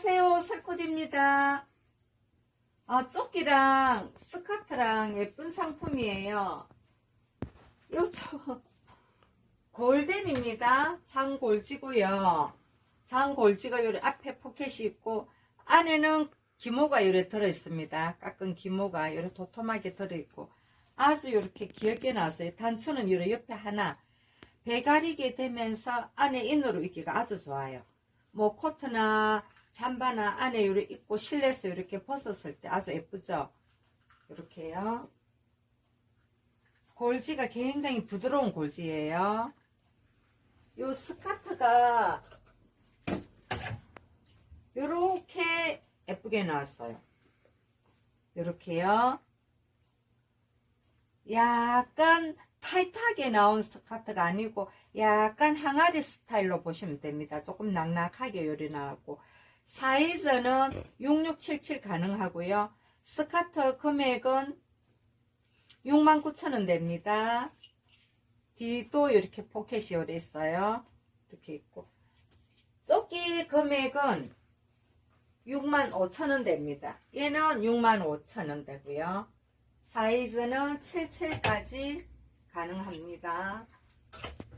안녕하세요. 설코디입니다. 아, 조끼랑 스커트랑 예쁜 상품이에요. 요저 골덴입니다. 장골지고요. 장골지가 요리 앞에 포켓이 있고 안에는 기모가 요래 들어있습니다. 깎은 기모가 요래 도톰하게 들어있고 아주 요렇게 귀엽게 나왔어요. 단추는 요래 옆에 하나 배 가리게 되면서 안에 인으로 입기가 아주 좋아요. 뭐 코트나 잠바나 안에 요래 입고 실내에서 이렇게 벗었을 때 아주 예쁘죠? 이렇게요. 골지가 굉장히 부드러운 골지예요. 요 스커트가 요렇게 예쁘게 나왔어요. 요렇게요. 약간 타이트하게 나온 스커트가 아니고 약간 항아리 스타일로 보시면 됩니다. 조금 낙낙하게 요리 나왔고 사이즈는 6677 가능하고요. 스커트 금액은 69,000원 됩니다. 뒤도 이렇게 포켓이 요리 있어요. 이렇게 있고 조끼 금액은 65,000원 됩니다. 얘는 65,000원 되고요. 사이즈는 77까지 가능합니다.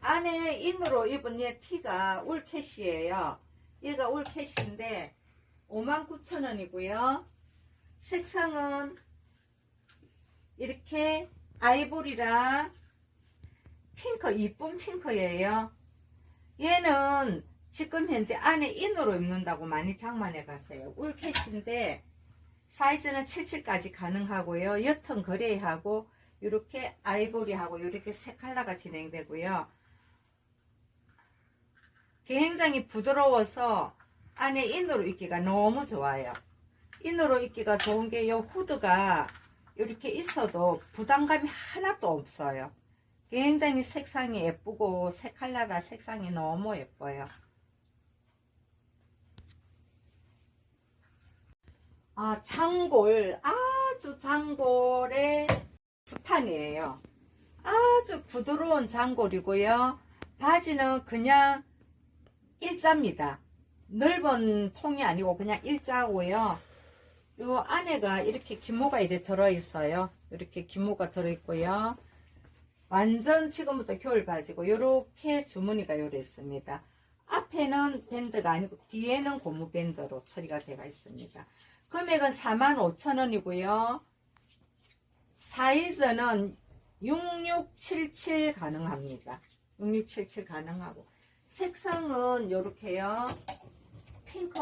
안에 인으로 입은 얘 티가 울캣이에요. 얘가 울캣인데 59,000원이고요. 색상은 이렇게 아이보리랑 핑크, 이쁜 핑크예요. 얘는 지금 현재 안에 인으로 입는다고 많이 장만해 가세요. 울캣인데 사이즈는 77까지 가능하고요. 옅은 그레이하고 이렇게 아이보리하고 이렇게 세 컬러가 진행되고요. 굉장히 부드러워서 안에 인으로 입기가 너무 좋아요. 인으로 입기가 좋은 게 이 후드가 이렇게 있어도 부담감이 하나도 없어요. 굉장히 색상이 예쁘고 색깔마다 색상이 너무 예뻐요. 아, 장골. 아주 장골의 스판이에요. 아주 부드러운 장골이고요. 바지는 그냥 일자입니다. 넓은 통이 아니고 그냥 일자고요. 요 안에가 이렇게 기모가 이렇게 들어있어요. 이렇게 기모가 들어있고요. 완전 지금부터 겨울 바지고 요렇게 주머니가 요래 있습니다. 앞에는 밴드가 아니고 뒤에는 고무 밴드로 처리가 되어 있습니다. 금액은 45,000원이고요. 사이즈는 6677 가능합니다. 6677 가능하고 색상은 요렇게요. 핑크,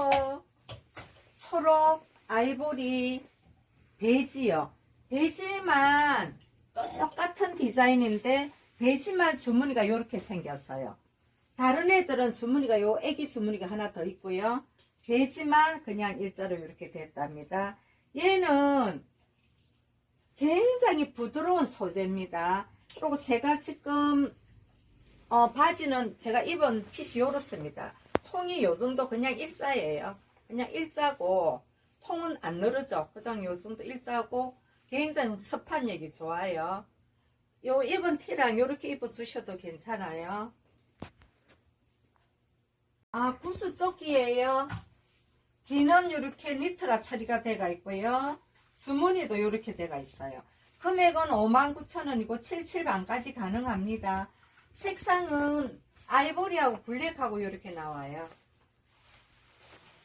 초록, 아이보리, 베이지요. 베이지만 똑같은 디자인인데 베이지만 주머니가 이렇게 생겼어요. 다른 애들은 주머니가 요 애기 주머니가 하나 더 있고요. 베이지만 그냥 일자로 이렇게 됐답니다. 얘는 굉장히 부드러운 소재입니다. 그리고 제가 지금 어, 바지는 제가 입은 핏이 이렇습니다. 통이 요 정도 그냥 일자예요. 그냥 일자고 통은 안 늘어져. 그냥 요 정도 일자고 굉장히 습한력이 좋아요. 요 입은 티랑 요렇게 입어 주셔도 괜찮아요. 아 구스 조끼예요. 뒤는 이렇게 니트가 처리가 돼가 있고요. 주머니도 이렇게 돼가 있어요. 금액은 59,000원이고 77반까지 가능합니다. 색상은 아이보리하고 블랙하고 이렇게 나와요.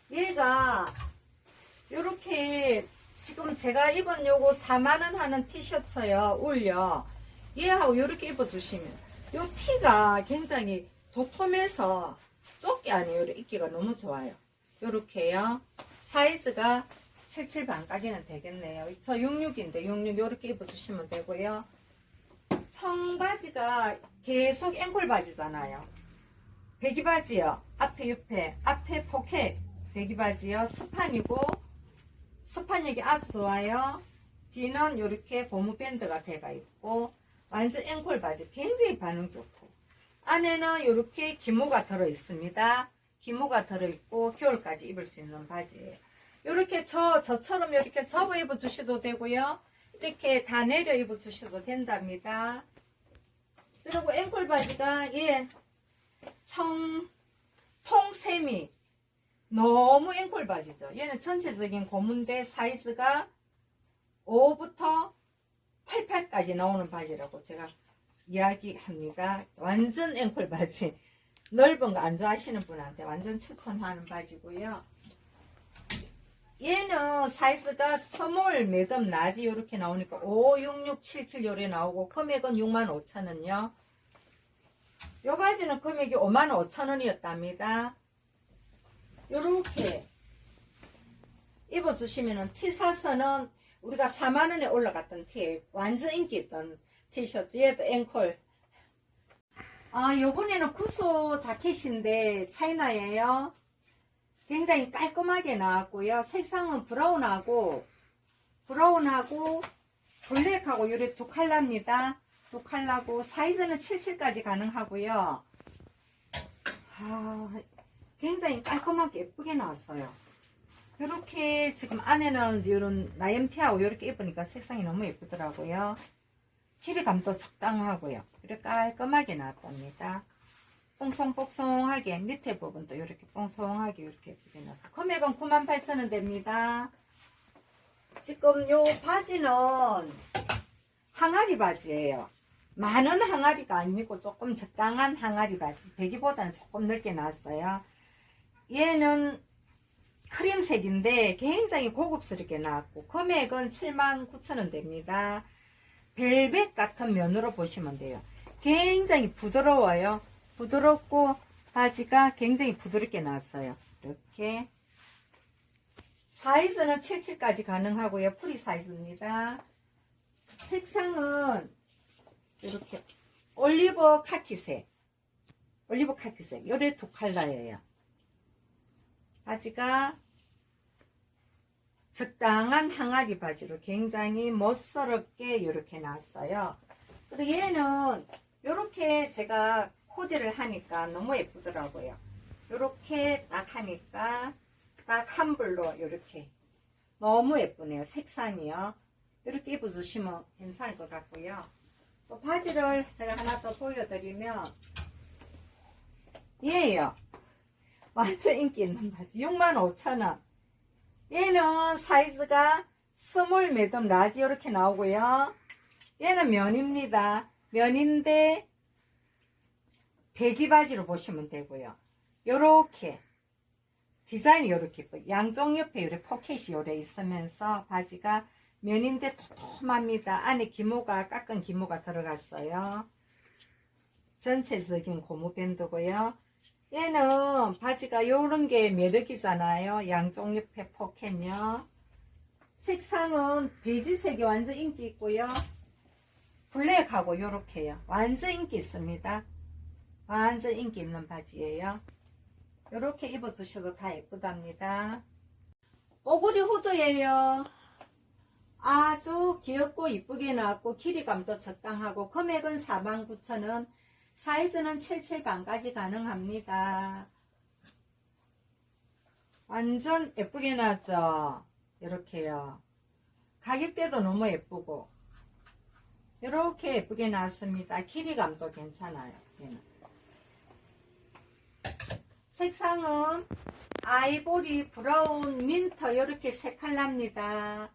얘가 이렇게 지금 제가 입은 요거 4만원 하는 티셔츠요. 울요. 얘하고 이렇게 입어주시면 요 티가 굉장히 도톰해서 좁게 아니에요. 입기가 너무 좋아요. 요렇게요. 사이즈가 77반까지는 되겠네요. 저 66인데 66 요렇게 입어주시면 되고요. 청바지가 계속 앵콜 바지잖아요. 배기 바지요. 앞에 옆에 앞에 포켓 배기 바지요. 스판이고 스판력이 아주 좋아요. 뒤는 이렇게 고무 밴드가 돼가 있고 완전 앵콜 바지 굉장히 반응 좋고 안에는 이렇게 기모가 들어 있습니다. 기모가 들어 있고 겨울까지 입을 수 있는 바지예요. 이렇게 저 저처럼 이렇게 접어 입어 주셔도 되고요. 이렇게 다 내려 입어 주셔도 된답니다. 그리고 앵콜 바지가 예, 청 통세미 너무 앵콜 바지죠. 얘는 전체적인 고무인데 사이즈가 5부터 88까지 나오는 바지라고 제가 이야기합니다. 완전 앵콜 바지. 넓은 거 안 좋아하시는 분한테 완전 추천하는 바지고요. 얘는 사이즈가 스몰, 매듭, 라지 이렇게 나오니까 5, 6, 6, 7, 7 요래 나오고 금액은 65,000원요. 요 바지는 금액이 55,000원이었답니다. 요렇게 입어주시면은 티 사서는 우리가 4만원에 올라갔던 티에 완전 인기 있던 티셔츠 얘도 앵콜 아 요번에는 구소 자켓인데 차이나예요 굉장히 깔끔하게 나왔고요 색상은 브라운하고 브라운하고 블랙하고 요래 두 컬러입니다 두 컬러고 사이즈는 77까지 가능하고요 아, 굉장히 깔끔하게 예쁘게 나왔어요 이렇게 지금 안에는 이런 나염티하고 이렇게 입으니까 색상이 너무 예쁘더라고요. 길이감도 적당하고요. 이렇게 깔끔하게 나왔답니다. 뽕송뽕송하게 밑에 부분도 이렇게 뽕송하게 이렇게 예쁘게 나서 금액은 98,000원 됩니다. 지금 요 바지는 항아리 바지예요. 많은 항아리가 아니고 조금 적당한 항아리 바지. 배기보다는 조금 넓게 나왔어요. 얘는 크림색인데 굉장히 고급스럽게 나왔고 금액은 79,000원 됩니다. 벨벳 같은 면으로 보시면 돼요. 굉장히 부드러워요. 부드럽고 바지가 굉장히 부드럽게 나왔어요. 이렇게 사이즈는 77까지 가능하고요. 프리 사이즈입니다. 색상은 이렇게 올리브 카키색 올리브 카키색 요래 두 컬러예요. 바지가 적당한 항아리 바지로 굉장히 멋스럽게 이렇게 나왔어요. 그리고 얘는 이렇게 제가 코디를 하니까 너무 예쁘더라고요. 이렇게 딱 하니까 딱 한 불로 이렇게 너무 예쁘네요. 색상이요. 이렇게 입어주시면 괜찮을 것 같고요. 또 바지를 제가 하나 더 보여드리면 얘예요. 완전 인기 있는 바지 65,000원 얘는 사이즈가 스몰 매듭 라지 이렇게 나오고요 얘는 면입니다 면인데 배기 바지로 보시면 되고요 요렇게 디자인이 요렇게 예뻐요 양쪽 옆에 요래 포켓이 요래 있으면서 바지가 면인데 도톰합니다 안에 기모가 깎은 기모가 들어갔어요 전체적인 고무 밴드고요 얘는 바지가 요런 게 매력이잖아요. 양쪽 옆에 포켓요. 색상은 베이지색이 완전 인기 있고요. 블랙하고 요렇게요. 완전 인기 있습니다. 완전 인기 있는 바지예요. 요렇게 입어주셔도 다 예쁘답니다. 오구리 후드예요. 아주 귀엽고 이쁘게 나왔고 길이감도 적당하고 금액은 49,000원 사이즈는 77 반까지 가능합니다. 완전 예쁘게 나왔죠? 이렇게요. 가격대도 너무 예쁘고 이렇게 예쁘게 나왔습니다. 길이감도 괜찮아요. 얘는. 색상은 아이보리, 브라운, 민터 이렇게 세 컬러입니다.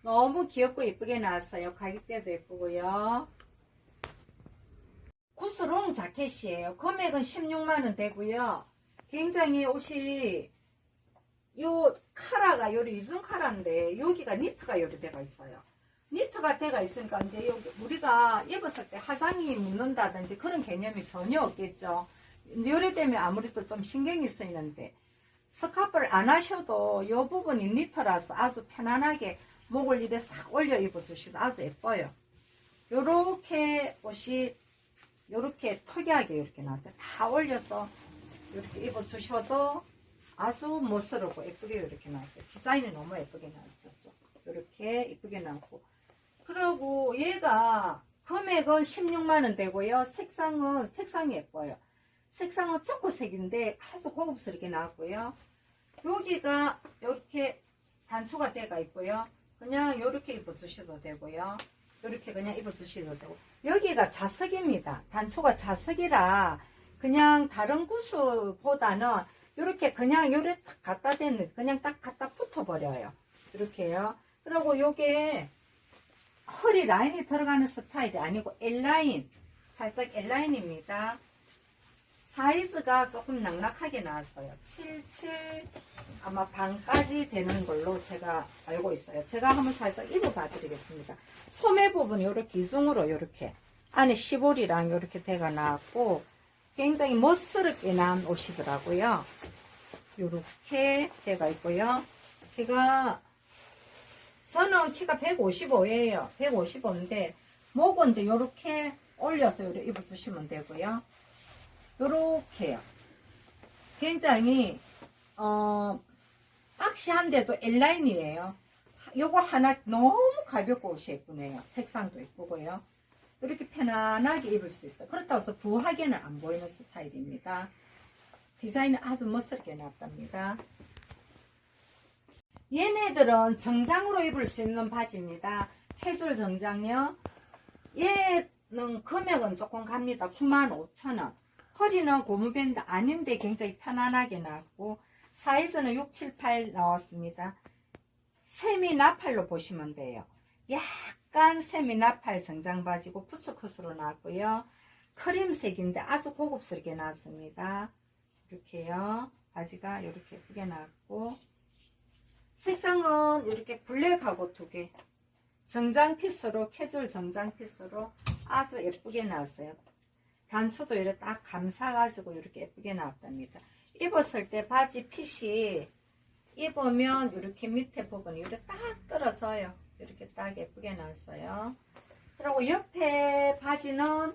너무 귀엽고 예쁘게 나왔어요. 가격대도 예쁘고요. 구스롱 자켓이에요. 금액은 16만원 되고요. 굉장히 옷이 요 카라가 요리 이중 카라인데 여기가 니트가 요리 되어 있어요. 니트가 되어 있으니까 이제 우리가 입었을 때 화장이 묻는다든지 그런 개념이 전혀 없겠죠. 요래 되면 아무래도 좀 신경이 쓰이는데 스카프를 안 하셔도 이 부분이 니트라서 아주 편안하게 목을 이래 싹 올려 입어주시도 아주 예뻐요. 요렇게 옷이 요렇게 특이하게 이렇게 나왔어요. 다 올려서 이렇게 입어주셔도 아주 멋스럽고 예쁘게 이렇게 나왔어요. 디자인이 너무 예쁘게 나왔죠. 이렇게 예쁘게 나왔고. 그리고 얘가 금액은 16만원 되고요. 색상은, 색상이 예뻐요. 색상은 초코색인데 아주 고급스럽게 나왔고요. 여기가 이렇게 단추가 되가 있고요. 그냥 이렇게 입어주셔도 되고요. 이렇게 그냥 입어주셔도 되고. 여기가 자석입니다. 단추가 자석이라 그냥 다른 구스보다는 이렇게 그냥 요래 딱 갖다 대는 그냥 딱 갖다 붙어버려요. 이렇게요. 그리고 요게 허리 라인이 들어가는 스타일이 아니고 L라인 살짝 L라인입니다. 사이즈가 조금 낭락하게 나왔어요. 77 아마 반까지 되는 걸로 제가 알고 있어요. 제가 한번 살짝 입어봐 드리겠습니다. 소매 부분이 이렇게 이중으로 이렇게 안에 시볼이랑 이렇게 대가 나왔고 굉장히 멋스럽게 나온 옷이더라고요. 이렇게 대가 있고요. 제가 저는 키가 155예요. 155인데 목은 이제 이렇게 올려서 입어주시면 되고요. 요렇게요. 굉장히 어 박시한데도 L라인이에요. 요거 하나 너무 가볍고 옷이 예쁘네요. 색상도 예쁘고요. 이렇게 편안하게 입을 수 있어요. 그렇다고 해서 부하게는 안 보이는 스타일입니다. 디자인은 아주 멋스럽게 나왔답니다. 얘네들은 정장으로 입을 수 있는 바지입니다. 캐주얼 정장이요. 얘는 금액은 조금 갑니다. 95,000원. 허리는 고무밴드 아닌데 굉장히 편안하게 나왔고 사이즈는 6, 7, 8 나왔습니다. 세미 나팔로 보시면 돼요. 약간 세미 나팔 정장 바지고 부츠컷으로 나왔고요. 크림색인데 아주 고급스럽게 나왔습니다. 이렇게요. 바지가 이렇게 예쁘게 나왔고 색상은 이렇게 블랙하고 두 개. 정장 피스로 캐주얼 정장 피스로 아주 예쁘게 나왔어요. 단수도 이렇게 딱 감싸가지고 이렇게 예쁘게 나왔답니다. 입었을 때 바지 핏이 입으면 이렇게 밑에 부분이 이렇게 딱 떨어져요. 이렇게 딱 예쁘게 나왔어요. 그리고 옆에 바지는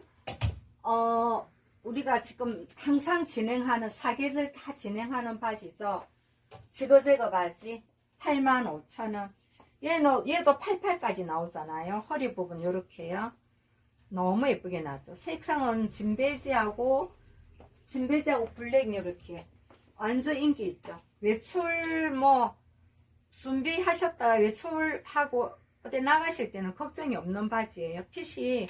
어 우리가 지금 항상 진행하는 사계절 다 진행하는 바지죠. 지거제거 바지 85,000원. 얘는 얘도 88까지 나오잖아요. 허리 부분 이렇게요. 너무 예쁘게 나왔죠. 색상은 진베지하고 진베지하고 블랙 이렇게 완전 인기 있죠. 외출 뭐 준비하셨다가 외출하고 어디 나가실 때는 걱정이 없는 바지예요. 핏이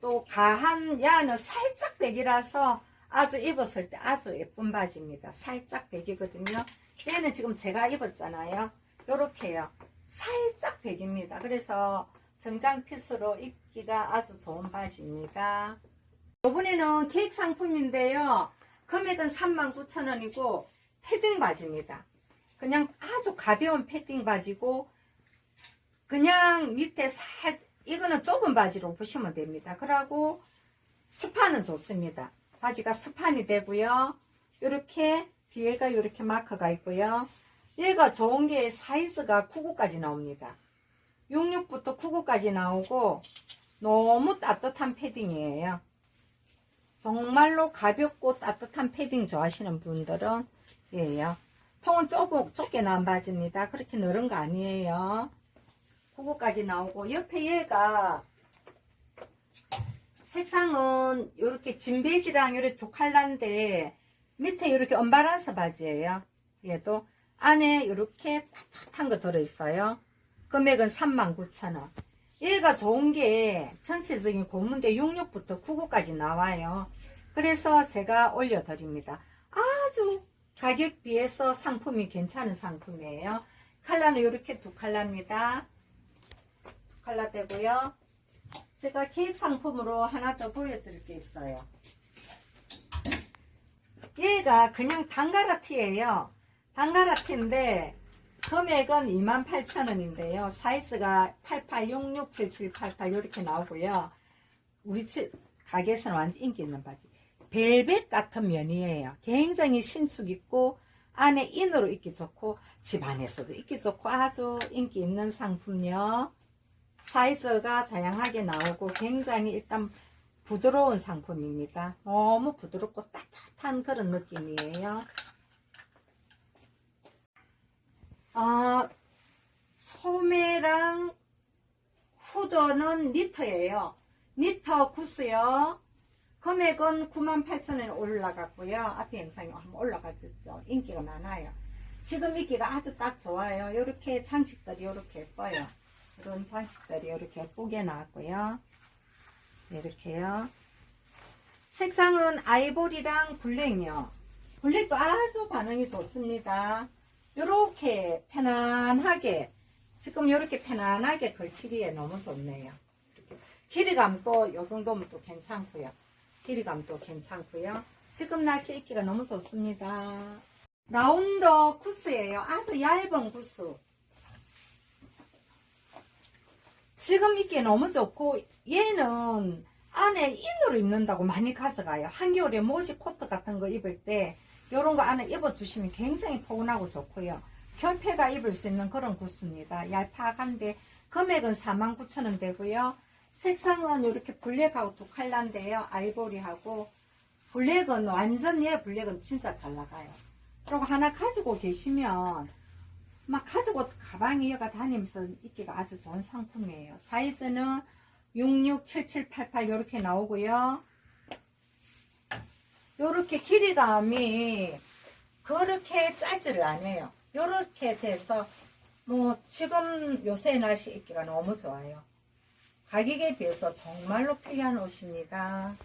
또 가한 야는 살짝 백이라서 아주 입었을 때 아주 예쁜 바지입니다. 살짝 백이거든요. 얘는 지금 제가 입었잖아요. 요렇게요. 살짝 백입니다. 그래서 정장 핏으로 입 기가 아주 좋은 바지입니다. 이번에는 계획 상품인데요. 금액은 39,000원이고 패딩 바지입니다. 그냥 아주 가벼운 패딩 바지고 그냥 밑에 살 이거는 좁은 바지로 보시면 됩니다. 그러고 스판은 좋습니다. 바지가 스판이 되고요. 이렇게 뒤에가 이렇게 마커가 있고요. 얘가 좋은 게 사이즈가 99까지 나옵니다. 66부터 99까지 나오고 너무 따뜻한 패딩이에요. 정말로 가볍고 따뜻한 패딩 좋아하시는 분들은 예요. 통은 좁, 좁게 나온 바지입니다. 그렇게 늘은 거 아니에요. 99까지 나오고 옆에 얘가 색상은 이렇게 진베지랑 이렇게 두 칼라인데 밑에 이렇게 언바란스 바지예요. 얘도 안에 이렇게 따뜻한 거 들어있어요. 금액은 39,000원. 얘가 좋은 게 전체적인 고무인데 66부터 99까지 나와요. 그래서 제가 올려드립니다. 아주 가격 비해서 상품이 괜찮은 상품이에요. 칼라는 이렇게 두 칼라입니다. 두 칼라 되고요. 제가 케이크 상품으로 하나 더 보여드릴 게 있어요. 얘가 그냥 단가라티예요. 단가라티인데 금액은 28,000원인데요. 사이즈가 88, 66, 77, 88 이렇게 나오고요. 우리 집 가게에서는 완전 인기 있는 바지. 벨벳 같은 면이에요. 굉장히 신축 있고 안에 인으로 입기 좋고 집 안에서도 입기 좋고 아주 인기 있는 상품요. 사이즈가 다양하게 나오고 굉장히 일단 부드러운 상품입니다. 너무 부드럽고 따뜻한 그런 느낌이에요. 아, 소매랑 후드는 니트예요. 니트 구스요. 금액은 98,000원 올라갔고요. 앞에 영상이 한번 올라갔죠. 인기가 많아요. 지금 인기가 아주 딱 좋아요. 이렇게 장식들이 이렇게 예뻐요. 이런 장식들이 이렇게 예쁘게 나왔고요. 이렇게요. 색상은 아이보리랑 블랙이요. 블랙도 아주 반응이 좋습니다. 요렇게 편안하게 지금 요렇게 편안하게 걸치기에 너무 좋네요. 이렇게 길이감도 요 정도면 또 괜찮고요. 길이감도 괜찮고요. 지금 날씨 입기가 너무 좋습니다. 라운드 구스예요. 아주 얇은 구스. 지금 입기 너무 좋고 얘는 안에 인으로 입는다고 많이 가져가요. 한겨울에 모지 코트 같은 거 입을 때 이런 거 안에 입어주시면 굉장히 포근하고 좋고요. 결폐가 입을 수 있는 그런 구스입니다. 얄팍한데 금액은 49,000원 되고요. 색상은 이렇게 블랙하고 두 칼라인데요. 아이보리하고 블랙은 완전 얘 블랙은 진짜 잘 나가요. 그리고 하나 가지고 계시면 막 가지고 가방에 여가 다니면서 입기가 아주 좋은 상품이에요. 사이즈는 667788 이렇게 나오고요. 요렇게 길이감이 그렇게 짧지를 않아요. 요렇게 돼서 뭐 지금 요새 날씨 입기가 너무 좋아요. 가격에 비해서 정말로 필요한 옷입니다.